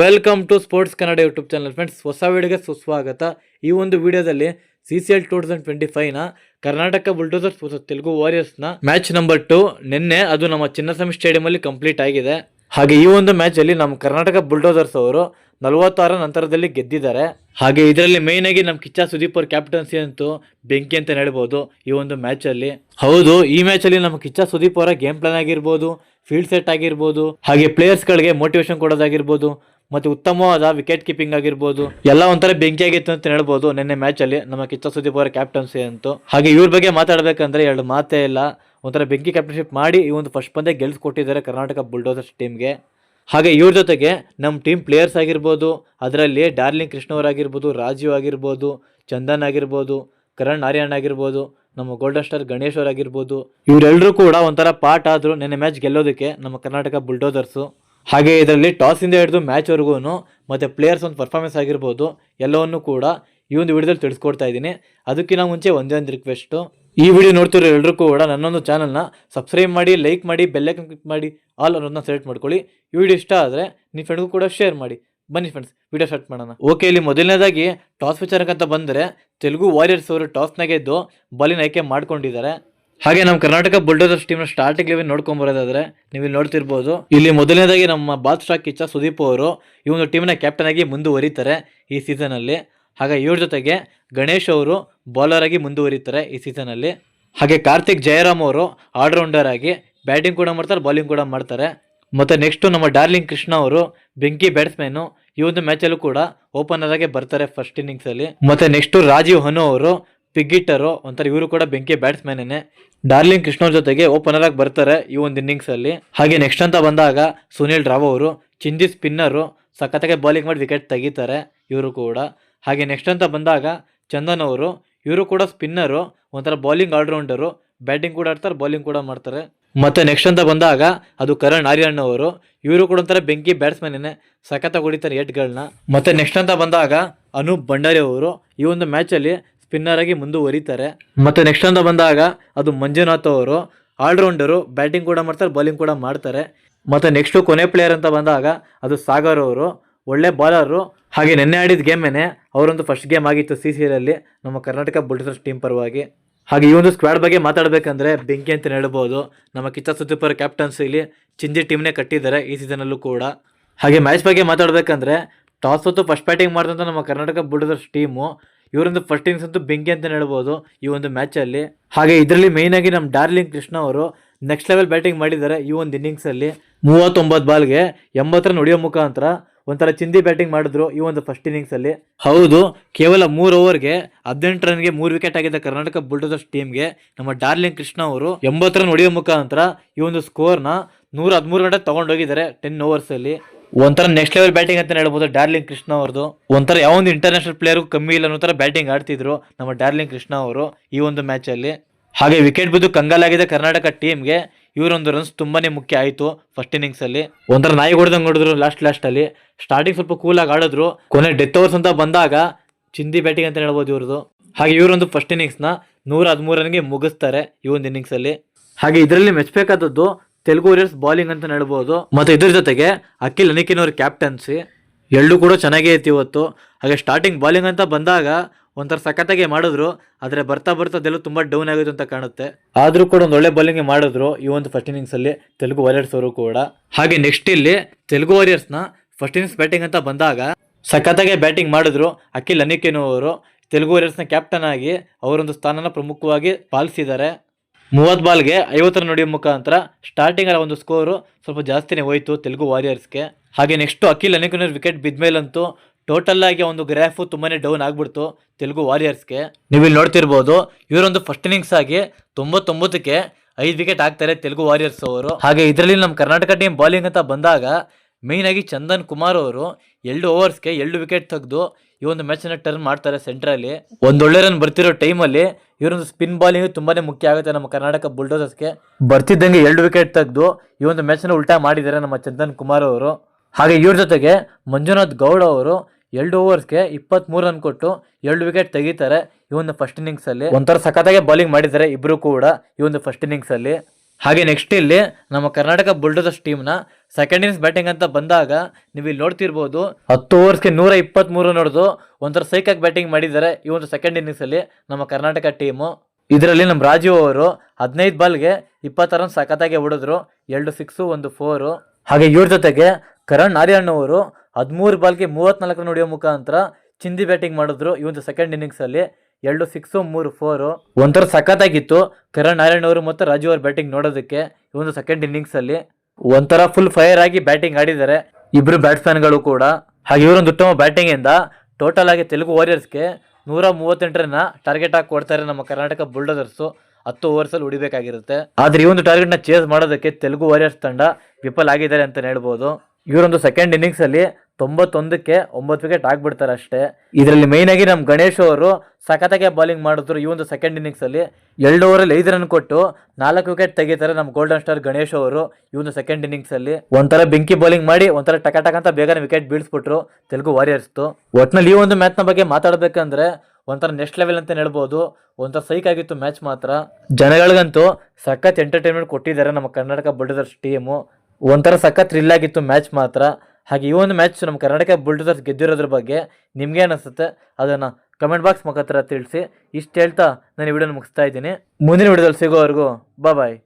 Welcome to sports Kannada YouTube channel friends. ಹೊಸ ವಿಡಿಯೋಗೆ ಸುಸ್ವಾಗತ. ಈ ಒಂದು ವಿಡಿಯೋದಲ್ಲಿ C C L two thousand twenty ಫೈವ್ನ Karnataka bulldozers versus Telugu ವಾರಿಯರ್ಸ್ನ ಮ್ಯಾಚ್ ನಂಬರ್ ಟು ನಿನ್ನೆ ಅದು ನಮ್ಮ ಚಿನ್ನಸ್ವಾಮಿ ಸ್ಟೇಡಿಯಮಲ್ಲಿ ಕಂಪ್ಲೀಟ್ ಆಗಿದೆ. ಹಾಗೆ ಈ ಒಂದು ಮ್ಯಾಚಲ್ಲಿ ನಮ್ಮ ಕರ್ನಾಟಕ ಬುಲ್ಡೋಸರ್ಸ್ ಅವರು ನಲವತ್ತಾರ ನಂತರದಲ್ಲಿ ಗೆದ್ದಿದ್ದಾರೆ. ಹಾಗೆ ಇದರಲ್ಲಿ ಮೇಯ್ನ್ ಆಗಿ ನಮ್ಮ ಕಿಚ್ಚ ಸುದೀಪ್ ಅವ್ರ ಕ್ಯಾಪ್ಟನ್ಸಿ ಅಂತೂ ಬೆಂಕಿ ಅಂತ ಹೇಳ್ಬೋದು ಈ ಒಂದು ಮ್ಯಾಚಲ್ಲಿ ಹೌದು, ಈ ಮ್ಯಾಚಲ್ಲಿ ನಮ್ಮ ಕಿಚ್ಚ ಸುದೀಪ್ ಅವರ ಗೇಮ್ ಪ್ಲಾನ್ ಆಗಿರ್ಬೋದು ಫೀಲ್ಡ್ ಸೆಟ್ ಆಗಿರ್ಬೋದು, ಹಾಗೆ ಪ್ಲೇಯರ್ಸ್ಗಳಿಗೆ ಮೋಟಿವೇಶನ್ ಕೊಡೋದಾಗಿರ್ಬೋದು. ಮತ್ತೆ ಉತ್ತಮವಾದ ವಿಕೆಟ್ ಕೀಪಿಂಗ್ ಆಗಿರ್ಬೋದು. ಎಲ್ಲ ಒಂಥರ ಬೆಂಕಿ ಆಗಿತ್ತು ಅಂತ ಹೇಳ್ಬೋದು. ನಿನ್ನೆ ಮ್ಯಾಚ್ ಅಲ್ಲಿ ನಮ್ಮ ಕಿಚ್ಚ ಸುದೀಪ್ ಅವರ ಕ್ಯಾಪ್ಟನ್ಸಿ ಅಂತೂ. ಹಾಗೆ ಇವ್ರ ಬಗ್ಗೆ ಮಾತಾಡ್ಬೇಕಂದ್ರೆ ಎರಡು ಮಾತೇ ಇಲ್ಲ. ಒಂಥರ ಬೆಂಕಿ ಕ್ಯಾಪ್ಟನ್ಶಿಪ್ ಮಾಡಿ ಈ ಒಂದು ಫಸ್ಟ್ ಪಂದ್ಯ ಗೆಲ್ಸ್ಕೊಟ್ಟಿದ್ದಾರೆ ಕರ್ನಾಟಕ ಬುಲ್ಡೋಸರ್ಸ್ ಟೀಮ್ಗೆ ಹಾಗೆ ಇವ್ರ ಜೊತೆಗೆ ನಮ್ಮ ಟೀಮ್ ಪ್ಲೇಯರ್ಸ್ ಆಗಿರ್ಬೋದು, ಅದರಲ್ಲಿ ಡಾರ್ಲಿಂಗ್ ಕೃಷ್ಣ ಅವರಾಗಿರ್ಬೋದು ರಾಜೀವ್ ಆಗಿರ್ಬೋದು ಚಂದನ್ ಆಗಿರ್ಬೋದು ಕರಣ್ ಆರ್ಯನ್ ಆಗಿರ್ಬೋದು, ನಮ್ಮ ಗೋಲ್ಡನ್ ಸ್ಟಾರ್ ಗಣೇಶ್ ಅವರಾಗಿರ್ಬೋದು ಇವರೆಲ್ಲರೂ ಕೂಡ ಒಂಥರ ಪಾಠ ಆದರೂ ನಿನ್ನೆ ಮ್ಯಾಚ್ ಗೆಲ್ಲೋದಕ್ಕೆ ನಮ್ಮ ಕರ್ನಾಟಕ ಬುಲ್ಡೋಸರ್ಸು ಹಾಗೆ ಇದರಲ್ಲಿ ಟಾಸ್ ಇಂದ ಹಿಡಿದು ಮ್ಯಾಚ್ವರೆಗೂ ಮತ್ತು ಪ್ಲೇಯರ್ಸ್ ಒಂದು ಪರ್ಫಾರ್ಮೆನ್ಸ್ ಆಗಿರ್ಬೋದು, ಎಲ್ಲವನ್ನು ಕೂಡ ಈ ಒಂದು ವಿಡಿಯೋದಲ್ಲಿ ತಿಳಿಸ್ಕೊಡ್ತಾ ಇದ್ದೀನಿ. ಅದಕ್ಕಿಂತ ಮುಂಚೆ ಒಂದೇ ಒಂದು ರಿಕ್ವೆಸ್ಟು ಈ ವಿಡಿಯೋ ನೋಡ್ತಿರೋ ಎಲ್ಲರೂ ಕೂಡ ನನ್ನೊಂದು ಚಾನಲ್ನ ಸಬ್ಸ್ಕ್ರೈಬ್ ಮಾಡಿ ಲೈಕ್ ಮಾಡಿ ಬೆಲ್ಲೈಕನ್ ಕ್ಲಿಕ್ ಮಾಡಿ ಆಲ್ ಅನ್ನೋದನ್ನ ಸೆಲೆಕ್ಟ್ ಮಾಡ್ಕೊಳ್ಳಿ. ಈ ವಿಡಿಯೋ ಇಷ್ಟ ಆದರೆ ನಿಮ್ಮ ಫ್ರೆಂಡ್ಗೂ ಕೂಡ ಶೇರ್ ಮಾಡಿ. ಬನ್ನಿ ಫ್ರೆಂಡ್ಸ್ ವಿಡಿಯೋ ಸ್ಟಾರ್ಟ್ ಮಾಡೋಣ. ಓಕೆ ಇಲ್ಲಿ ಮೊದಲನೇದಾಗಿ ಟಾಸ್ ವಿಚಾರಕ್ಕಂತ ಬಂದರೆ ತೆಲುಗು ವಾರಿಯರ್ಸ್ ಅವರು ಟಾಸ್ನ ಗೆದ್ದು ಬಾಲಿನ ಆಯ್ಕೆ ಮಾಡ್ಕೊಂಡಿದ್ದಾರೆ. ಹಾಗೆ ನಮ್ಮ ಕರ್ನಾಟಕ ಬುಲ್ಡೋಸರ್ಸ್ ಟೀಮ್ನ ಸ್ಟಾರ್ಟಿಂಗ್ ಲೆವೆನ್ ನೋಡ್ಕೊಂಡ್ ಬರೋದಾದ್ರೆ ನೀವು ಇಲ್ಲಿ ನೋಡ್ತಿರ್ಬೋದು. ಇಲ್ಲಿ ಮೊದಲನೇದಾಗಿ ನಮ್ಮ ಬಾತ್ ಸ್ಟಾಕ್ ಕಿಚ್ಚ ಸುದೀಪ್ ಅವರು ಇವನು ಟೀಮ್ನ ಕ್ಯಾಪ್ಟನ್ ಆಗಿ ಮುಂದುವರಿತಾರೆ ಈ ಸೀಸನಲ್ಲಿ ಹಾಗೆ ಇವ್ರ ಜೊತೆಗೆ ಗಣೇಶ್ ಅವರು ಬೌಲರ್ ಆಗಿ ಮುಂದುವರಿತಾರೆ ಈ ಸೀಸನಲ್ಲಿ ಹಾಗೆ ಕಾರ್ತಿಕ್ ಜಯರಾಮ್ ಅವರು ಆಲ್ರೌಂಡರ್ ಆಗಿ ಬ್ಯಾಟಿಂಗ್ ಕೂಡ ಮಾಡ್ತಾರೆ ಬೌಲಿಂಗ್ ಕೂಡ ಮಾಡ್ತಾರೆ. ಮತ್ತೆ ನೆಕ್ಸ್ಟ್ ನಮ್ಮ ಡಾರ್ಲಿಂಗ್ ಕೃಷ್ಣ ಅವರು ಬೆಂಕಿ ಬ್ಯಾಟ್ಸ್ಮನ್ ಈ ಒಂದು ಮ್ಯಾಚಲ್ಲೂ ಕೂಡ ಓಪನರ್ ಆಗಿ ಬರ್ತಾರೆ ಫಸ್ಟ್ ಇನ್ನಿಂಗ್ಸ್ ಅಲ್ಲಿ. ಮತ್ತೆ ನೆಕ್ಸ್ಟ್ ರಾಜೀವ್ ಹನು ಅವರು ಪಿಗ್ಗಿಟ್ಟರು ಒಂಥರ ಇವರು ಕೂಡ ಬೆಂಕಿ ಬ್ಯಾಟ್ಸ್ಮನ್ನೇ ಡಾರ್ಲಿಂಗ್ ಕೃಷ್ಣವ್ರ ಜೊತೆಗೆ ಓಪನರ್ ಆಗಿ ಬರ್ತಾರೆ ಈ ಒಂದು ಇನ್ನಿಂಗ್ಸ್ ಅಲ್ಲಿ. ಹಾಗೆ ನೆಕ್ಸ್ಟ್ ಅಂತ ಬಂದಾಗ ಸುನಿಲ್ ರಾವ್ ಅವರು, ಚಿಂದಿ ಸ್ಪಿನ್ನರು, ಸಖತ್ತಾಗಿ ಬೌಲಿಂಗ್ ಮಾಡಿ ವಿಕೆಟ್ ತೆಗಿತಾರೆ ಇವರು ಕೂಡ. ಹಾಗೆ ನೆಕ್ಸ್ಟ್ ಅಂತ ಬಂದಾಗ ಚಂದನ್ ಅವರು, ಇವರು ಕೂಡ ಸ್ಪಿನ್ನರು, ಒಂಥರ ಬೌಲಿಂಗ್ ಆಲ್ರೌಂಡರು ಬ್ಯಾಟಿಂಗ್ ಕೂಡ ಆಡ್ತಾರೆ ಬೌಲಿಂಗ್ ಕೂಡ ಮಾಡ್ತಾರೆ. ಮತ್ತೆ ನೆಕ್ಸ್ಟ್ ಅಂತ ಬಂದಾಗ ಅದು ಕರಣ್ ಆರ್ಯಣ್ಣ ಅವರು, ಇವರು ಕೂಡ ಒಂಥರ ಬೆಂಕಿ ಬ್ಯಾಟ್ಸ್ಮನ್ನೇ ಸಖತ್ತಾಗಿ ಹೊಡಿತಾರೆ ಏಟ್ಗಳನ್ನ ಮತ್ತೆ ನೆಕ್ಸ್ಟ್ ಅಂತ ಬಂದಾಗ ಅನೂಪ್ ಭಂಡಾರಿ ಅವರು, ಈ ಒಂದು ಮ್ಯಾಚಲ್ಲಿ ಸ್ಪಿನ್ನರ್ ಆಗಿ ಮುಂದುವರಿತಾರೆ. ಮತ್ತೆ ನೆಕ್ಸ್ಟ್ ಅಂತ ಬಂದಾಗ ಅದು ಮಂಜುನಾಥ್ ಅವರು ಆಲ್ರೌಂಡರು ಬ್ಯಾಟಿಂಗ್ ಕೂಡ ಮಾಡ್ತಾರೆ ಬೌಲಿಂಗ್ ಕೂಡ ಮಾಡ್ತಾರೆ. ಮತ್ತೆ ನೆಕ್ಸ್ಟ್ ಕೊನೆ ಪ್ಲೇಯರ್ ಅಂತ ಬಂದಾಗ ಅದು ಸಾಗರ್ ಅವರು, ಒಳ್ಳೆ ಬಾಲರು ಹಾಗೆ ನೆನ್ನೆ ಆಡಿದ ಗೇಮೇನೆ ಅವರೊಂದು ಫಸ್ಟ್ ಗೇಮ್ ಆಗಿತ್ತು ಸಿ ಸಿ ನಮ್ಮ ಕರ್ನಾಟಕ ಬುಲ್ಡರ್ಸ್ ಟೀಮ್ ಪರವಾಗಿ. ಹಾಗೆ ಈ ಒಂದು ಸ್ಕ್ವಾಡ್ ಬಗ್ಗೆ ಮಾತಾಡಬೇಕಂದ್ರೆ ಬೆಂಕಿ ಅಂತ ಹೇಳ್ಬೋದು. ನಮ್ಮ ಕಿಚ್ಚ ಸುದೀಪ್ ಅವರ ಕ್ಯಾಪ್ಟನ್ಸಿಲಿ ಚಿಂಜಿ ಟೀಮ್ನೇ ಕಟ್ಟಿದ್ದಾರೆ ಈ ಸೀಸನಲ್ಲೂ ಕೂಡ. ಹಾಗೆ ಮ್ಯಾಚ್ ಬಗ್ಗೆ ಮಾತಾಡಬೇಕಂದ್ರೆ, ಟಾಸ್ ಹೊತ್ತು ಫಸ್ಟ್ ಬ್ಯಾಟಿಂಗ್ ಮಾಡಿದಂಥ ನಮ್ಮ ಕರ್ನಾಟಕ ಬುಲ್ಡರ್ಸ್ ಟೀಮು ಇವರೊಂದು ಫಸ್ಟ್ ಇನ್ನಿಂಗ್ಸ್ ಅಂತೂ ಬೆಂಕಿ ಅಂತ ಹೇಳ್ಬೋದು ಈ ಒಂದು ಮ್ಯಾಚಲ್ಲಿ ಹಾಗೆ ಇದರಲ್ಲಿ ಮೇಯ್ನ್ ಆಗಿ ನಮ್ಮ ಡಾರ್ಲಿಂಗ್ ಕೃಷ್ಣ ಅವರು ನೆಕ್ಸ್ಟ್ ಲೆವೆಲ್ ಬ್ಯಾಟಿಂಗ್ ಮಾಡಿದ್ದಾರೆ ಈ ಒಂದು ಇನ್ನಿಂಗ್ಸಲ್ಲಿ ಮೂವತ್ತೊಂಬತ್ತು ಬಾಲ್ಗೆ ಎಂಬತ್ತರ ನುಡಿಯೋ ಮುಖಾಂತರ ಒಂಥರ ಚಿಂದಿ ಬ್ಯಾಟಿಂಗ್ ಮಾಡಿದ್ರು ಈ ಒಂದು ಫಸ್ಟ್ ಇನ್ನಿಂಗ್ಸಲ್ಲಿ ಹೌದು, ಕೇವಲ ಮೂರು ಓವರ್ಗೆ ಹದಿನೆಂಟು ರನ್ಗೆ ಮೂರು ವಿಕೆಟ್ ಆಗಿದ್ದ ಕರ್ನಾಟಕ ಬುಲ್ಡೋಸರ್ಸ್ ಟೀಮ್ಗೆ ನಮ್ಮ ಡಾರ್ಲಿಂಗ್ ಕೃಷ್ಣ ಅವರು ಎಂಬತ್ತು ರನ್ ಮುಖಾಂತರ ಈ ಒಂದು ಸ್ಕೋರ್ನ ನೂರ ಹದಿಮೂರು ಗಂಟೆ ತೊಗೊಂಡೋಗಿದ್ದಾರೆ ಟೆನ್ ಓವರ್ಸಲ್ಲಿ ಒಂಥರ ನೆಕ್ಸ್ಟ್ ಲೆವೆಲ್ ಬ್ಯಾಟಿಂಗ್ ಅಂತ ಹೇಳ್ಬೋದು. ಡಾರ್ಲಿಂಗ್ ಕೃಷ್ಣ ಅವ್ರದ್ದು ಒಂಥರ ಯಾವೊಂದು ಇಂಟರ್ನ್ಯಾಷನಲ್ ಪ್ಲೇಯರ್ಗೂ ಕಮ್ಮಿ ಇಲ್ಲ ಅನ್ನೋ ಥರ ಬ್ಯಾಟಿಂಗ್ ಆಡ್ತಿದ್ರು ನಮ್ಮ ಡಾರ್ಲಿಂಗ್ ಕೃಷ್ಣ ಅವರು ಈ ಒಂದು ಮ್ಯಾಚಲ್ಲಿ ಹಾಗೆ ವಿಕೆಟ್ ಬಿದ್ದು ಕಂಗಾಲಾಗಿದೆ ಕರ್ನಾಟಕ ಟೀಮ್ಗೆ ಇವರೊಂದು ರನ್ಸ್ ತುಂಬಾನೇ ಮುಖ್ಯ ಆಯಿತು ಫಸ್ಟ್ ಇನ್ನಿಂಗ್ಸಲ್ಲಿ ಒಂಥರ ನಾಯಿ ಹೊಡೆದಂಗೆ ಹೊಡೆದ್ರು ಲಾಸ್ಟ್ ಲಾಸ್ಟಲ್ಲಿ ಸ್ಟಾರ್ಟಿಂಗ್ ಸ್ವಲ್ಪ ಕೂಲಾಗಿ ಆಡಿದ್ರು. ಕೊನೆ ಡೆತ್ ಓವರ್ಸ್ ಅಂತ ಬಂದಾಗ ಚಿಂದಿ ಬ್ಯಾಟಿಂಗ್ ಅಂತ ಹೇಳ್ಬೋದು ಇವ್ರದ್ದು ಹಾಗೆ ಇವರೊಂದು ಫಸ್ಟ್ ಇನ್ನಿಂಗ್ಸ್ನ ನೂರ ಹದಿಮೂರು ರನ್ಗೆ ಮುಗಿಸ್ತಾರೆ ಈ ಒಂದು ಇನ್ನಿಂಗ್ಸಲ್ಲಿ ಹಾಗೆ ಇದರಲ್ಲಿ ಮೆಚ್ಚಬೇಕಾದದ್ದು ತೆಲುಗು ವಾರಿಯರ್ಸ್ ಬಾಲಿಂಗ್ ಅಂತ ಹೇಳ್ಬೋದು. ಮತ್ತು ಇದ್ರ ಜೊತೆಗೆ ಅಖಿಲ್ ಅನಿಕಿನ್ ಅವ್ರ ಕ್ಯಾಪ್ಟನ್ಸಿ ಎರಡೂ ಕೂಡ ಚೆನ್ನಾಗೇ ಐತಿ ಇವತ್ತು. ಹಾಗೆ ಸ್ಟಾರ್ಟಿಂಗ್ ಬಾಲಿಂಗ್ ಅಂತ ಬಂದಾಗ ಒಂಥರ ಸಖತ್ತಾಗಿ ಮಾಡಿದ್ರು, ಆದರೆ ಬರ್ತಾ ಬರ್ತಾ ಅದೆಲ್ಲ ತುಂಬ ಡೌನ್ ಆಗೋದು ಅಂತ ಕಾಣುತ್ತೆ. ಆದರೂ ಕೂಡ ಒಂದು ಒಳ್ಳೆ ಬಾಲಿಂಗ್ ಮಾಡಿದ್ರು ಈ ಒಂದು ಫಸ್ಟ್ ಇನ್ನಿಂಗ್ಸಲ್ಲಿ ತೆಲುಗು ವಾರಿಯರ್ಸ್ ಅವರು ಕೂಡ. ಹಾಗೆ ನೆಕ್ಸ್ಟ್ ಇಲ್ಲಿ ತೆಲುಗು ವಾರಿಯರ್ಸ್ನ ಫಸ್ಟ್ ಇನ್ನಿಂಗ್ಸ್ ಬ್ಯಾಟಿಂಗ್ ಅಂತ ಬಂದಾಗ ಸಖತ್ತಾಗೆ ಬ್ಯಾಟಿಂಗ್ ಮಾಡಿದ್ರು ಅಖಿಲ್ ಅನಿಕೇನು ಅವರು ತೆಲುಗು ವಾರಿಯರ್ಸ್ನ ಕ್ಯಾಪ್ಟನ್ ಆಗಿ ಅವರೊಂದು ಸ್ಥಾನನ ಪ್ರಮುಖವಾಗಿ ಪಾಲಿಸಿದ್ದಾರೆ. ಮೂವತ್ತು ಬಾಲ್ಗೆ ಐವತ್ತರ ರನ್ ಹೊಡೆಯೋ ಮುಖಾಂತರ ಸ್ಟಾರ್ಟಿಂಗ್ ಒಂದು ಸ್ಕೋರು ಸ್ವಲ್ಪ ಜಾಸ್ತಿನೇ ಹೋಯಿತು ತೆಲುಗು ವಾರಿಯರ್ಸ್ಗೆ ಹಾಗೆ ನೆಕ್ಸ್ಟ್ ಅಖಿಲ್ ಅನಿಕುನರ್ ವಿಕೆಟ್ ಬಿದ್ಮೇಲಂತೂ ಟೋಟಲ್ ಆಗಿ ಒಂದು ಗ್ರಾಫು ತುಂಬಾನೇ ಡೌನ್ ಆಗ್ಬಿಡ್ತು ತೆಲುಗು ವಾರಿಯರ್ಸ್ಗೆ ನೀವು ಇಲ್ಲಿ ನೋಡ್ತಿರ್ಬೋದು, ಇವರೊಂದು ಫಸ್ಟ್ ಇನ್ನಿಂಗ್ಸ್ ಆಗಿ ತೊಂಬತ್ತೊಂಬತ್ತಕ್ಕೆ ಐದು ವಿಕೆಟ್ ಹಾಕ್ತಾರೆ ತೆಲುಗು ವಾರಿಯರ್ಸ್ ಅವರು ಹಾಗೆ ಇದರಲ್ಲಿ ನಮ್ಮ ಕರ್ನಾಟಕ ಟೀಮ್ ಬಾಲಿಂಗ್ ಅಂತ ಬಂದಾಗ ಮೇಯ್ನ್ ಆಗಿ ಚಂದನ್ ಕುಮಾರ್ ಅವರು ಎರಡು ಓವರ್ಸ್ಗೆ ಎರಡು ವಿಕೆಟ್ ತೆಗೆದು ಈ ಒಂದು ಮ್ಯಾಚನ್ನ ಟರ್ನ್ ಮಾಡ್ತಾರೆ ಸೆಂಟ್ರಲ್ಲಿ. ಒಂದೊಳ್ಳೆ ರನ್ ಬರ್ತಿರೋ ಟೈಮಲ್ಲಿ ಇವರೊಂದು ಸ್ಪಿನ್ ಬಾಲಿಂಗ್ ತುಂಬಾನೇ ಮುಖ್ಯ ಆಗುತ್ತೆ ನಮ್ಮ ಕರ್ನಾಟಕ ಬುಲ್ಡೋಸರ್ಸ್ಗೆ ಬರ್ತಿದ್ದಂಗೆ ಎರಡು ವಿಕೆಟ್ ತೆಗೆದು ಈ ಒಂದು ಮ್ಯಾಚನ್ನ ಉಲ್ಟಾ ಮಾಡಿದ್ದಾರೆ ನಮ್ಮ ಚಂದನ್ ಕುಮಾರ್ ಅವರು. ಹಾಗೆ ಇವ್ರ ಜೊತೆಗೆ ಮಂಜುನಾಥ್ ಗೌಡ ಅವರು ಎರಡು ಓವರ್ಸ್ಗೆ ಇಪ್ಪತ್ಮೂರು ರನ್ ಕೊಟ್ಟು ಎರಡು ವಿಕೆಟ್ ತೆಗಿತಾರೆ ಈ ಒಂದು ಫಸ್ಟ್ ಇನ್ನಿಂಗ್ಸಲ್ಲಿ ಒಂಥರ ಸಖತ್ತಾಗೆ ಬೌಲಿಂಗ್ ಮಾಡಿದ್ದಾರೆ ಇಬ್ಬರು ಕೂಡ ಈ ಒಂದು ಫಸ್ಟ್ ಇನ್ನಿಂಗ್ಸ್ ಅಲ್ಲಿ. ಹಾಗೆ ನೆಕ್ಸ್ಟ್ ಇಲ್ಲಿ ನಮ್ಮ ಕರ್ನಾಟಕ ಬುಲ್ಡೋಸರ್ಸ್ ಟೀಮ್ನ ಸೆಕೆಂಡ್ ಇನ್ನಿಂಗ್ಸ್ ಬ್ಯಾಟಿಂಗ್ ಅಂತ ಬಂದಾಗ ನೀವು ಇಲ್ಲಿ ನೋಡ್ತಿರ್ಬೋದು ಹತ್ತು ಓವರ್ಸ್ಗೆ ನೂರ ಇಪ್ಪತ್ತ್ಮೂರು ನೋಡಿದು ಒಂಥರ ಸೈಕಾಗಿ ಬ್ಯಾಟಿಂಗ್ ಮಾಡಿದ್ದಾರೆ ಈ ಒಂದು ಸೆಕೆಂಡ್ ಇನ್ನಿಂಗ್ಸಲ್ಲಿ ನಮ್ಮ ಕರ್ನಾಟಕ ಟೀಮು ಇದರಲ್ಲಿ ನಮ್ಮ ರಾಜೀವ್ ಅವರು ಹದಿನೈದು ಬಾಲ್ಗೆ ಇಪ್ಪತ್ತು ರನ್ ಸಖತ್ತಾಗಿ ಹೊಡೆದ್ರು, ಎರಡು ಸಿಕ್ಸು ಒಂದು ಫೋರು ಹಾಗೆ ಇವ್ರ ಜೊತೆಗೆ ಕರಣ್ ನಾರಾಯಣ್ ಅವರು ಹದಿಮೂರು ಬಾಲ್ಗೆ ಮೂವತ್ನಾಲ್ಕು ರನ್ ಹೊಡೆಯೋ ಮುಖಾಂತರ ಚಿಂದಿ ಬ್ಯಾಟಿಂಗ್ ಮಾಡಿದ್ರು ಈ ಒಂದು ಸೆಕೆಂಡ್ ಇನ್ನಿಂಗ್ಸಲ್ಲಿ ಎರಡು ಸಿಕ್ಸು ಮೂರು ಫೋರು ಒಂಥರ ಸಖತ್ತಾಗಿತ್ತು. ಕರಣ್ ನಾರಾಯಣ್ ಅವರು ಮತ್ತು ರಾಜು ಅವರು ಬ್ಯಾಟಿಂಗ್ ನೋಡೋದಕ್ಕೆ ಈ ಒಂದು ಸೆಕೆಂಡ್ ಇನ್ನಿಂಗ್ಸಲ್ಲಿ ಒಂಥರ ಫುಲ್ ಫೈರ್ ಆಗಿ ಬ್ಯಾಟಿಂಗ್ ಆಡಿದ್ದಾರೆ. ಇಬ್ರು ಬ್ಯಾಟ್ಸ್ಮನ್ಗಳು ಕೂಡ. ಹಾಗೆ ಇವರೊಂದು ಉತ್ತಮ ಬ್ಯಾಟಿಂಗ್ ಇಂದ ಟೋಟಲ್ ಆಗಿ ತೆಲುಗು ವಾರಿಯರ್ಸ್ಗೆ ನೂರ ಮೂವತ್ತೆಂಟರನ್ನ ಟಾರ್ಗೆಟ್ ಆಗಿ ಕೊಡ್ತಾರೆ ನಮ್ಮ ಕರ್ನಾಟಕ ಬುಲ್ಡೋಸರ್ಸು ಹತ್ತು ಓವರ್ಸಲ್ಲಿ ಉಡಿಬೇಕಾಗಿರುತ್ತೆ. ಆದ್ರೆ ಈ ಒಂದು ಟಾರ್ಗೆಟ್ನ ಚೇಸ್ ಮಾಡೋದಕ್ಕೆ ತೆಲುಗು ವಾರಿಯರ್ಸ್ ತಂಡ ವಿಫಲ ಆಗಿದ್ದಾರೆ ಅಂತ ಹೇಳ್ಬೋದು. ಇವರೊಂದು ಸೆಕೆಂಡ್ ಇನ್ನಿಂಗ್ಸ್ ಅಲ್ಲಿ ತೊಂಬತ್ತೊಂದಕ್ಕೆ ಒಂಬತ್ತು ವಿಕೆಟ್ ಆಗ್ಬಿಡ್ತಾರೆ ಅಷ್ಟೇ. ಇದರಲ್ಲಿ ಮೈನ್ ಆಗಿ ನಮ್ಮ ಗಣೇಶ್ ಅವರು ಸಖತ್ತಾಗೆ ಬಾಲಿಂಗ್ ಮಾಡಿದ್ರು ಈ ಒಂದು ಸೆಕೆಂಡ್ ಇನ್ನಿಂಗ್ಸಲ್ಲಿ ಎರಡು ಓವರಲ್ಲಿ ಐದು ರನ್ ಕೊಟ್ಟು ನಾಲ್ಕು ವಿಕೆಟ್ ತೆಗಿತಾರೆ ನಮ್ಮ ಗೋಲ್ಡನ್ ಸ್ಟಾರ್ ಗಣೇಶ್ ಅವರು ಈ ಒಂದು ಸೆಕೆಂಡ್ ಇನ್ನಿಂಗ್ಸಲ್ಲಿ ಒಂಥರ ಬೆಂಕಿ ಬೌಲಿಂಗ್ ಮಾಡಿ ಒಂಥರ ಟಕ ಟಕ ಅಂತ ಬೇಗನೆ ವಿಕೆಟ್ ಬೀಳಿಸ್ಬಿಟ್ರು ತೆಲುಗು ವಾರಿಯರ್ಸ್ದು. ಒಟ್ನಲ್ಲಿ ಈ ಒಂದು ಮ್ಯಾಚ್ನ ಬಗ್ಗೆ ಮಾತಾಡಬೇಕಂದ್ರೆ ಒಂಥರ ನೆಕ್ಸ್ಟ್ ಲೆವೆಲ್ ಅಂತ ಹೇಳ್ಬೋದು. ಒಂಥರ ಸೈಕ್ ಆಗಿತ್ತು ಮ್ಯಾಚ್ ಮಾತ್ರ. ಜನಗಳಿಗಂತೂ ಸಖತ್ ಎಂಟರ್ಟೈನ್ಮೆಂಟ್ ಕೊಟ್ಟಿದ್ದಾರೆ ನಮ್ಮ ಕರ್ನಾಟಕ ಬುಲ್ಡೋಸರ್ಸ್ ಟೀಮು ಒಂಥರ ಸಖತ್ ಥ್ರಿಲ್ ಆಗಿತ್ತು ಮ್ಯಾಚ್ ಮಾತ್ರ. ಹಾಗೆ ಈ ಒಂದು ಮ್ಯಾಚ್ ನಮ್ಮ ಕರ್ನಾಟಕ ಬುಲ್ಡದರ್ಸ್ ಗೆದ್ದಿರೋದ್ರ ಬಗ್ಗೆ ನಿಮ್ಗೆ ಅನಿಸುತ್ತೆ? ಅದನ್ನು ಕಮೆಂಟ್ ಬಾಕ್ಸ್ ಮುಖಾಂತರ ತಿಳಿಸಿ ಇಷ್ಟು ಹೇಳ್ತಾ ನಾನು ವಿಡಿಯೋನ ಮುಗಿಸ್ತಾ ಇದ್ದೀನಿ. ಮುಂದಿನ ವಿಡಿಯೋದಲ್ಲಿ ಸಿಗೋವರೆಗೂ ಬಾಯ್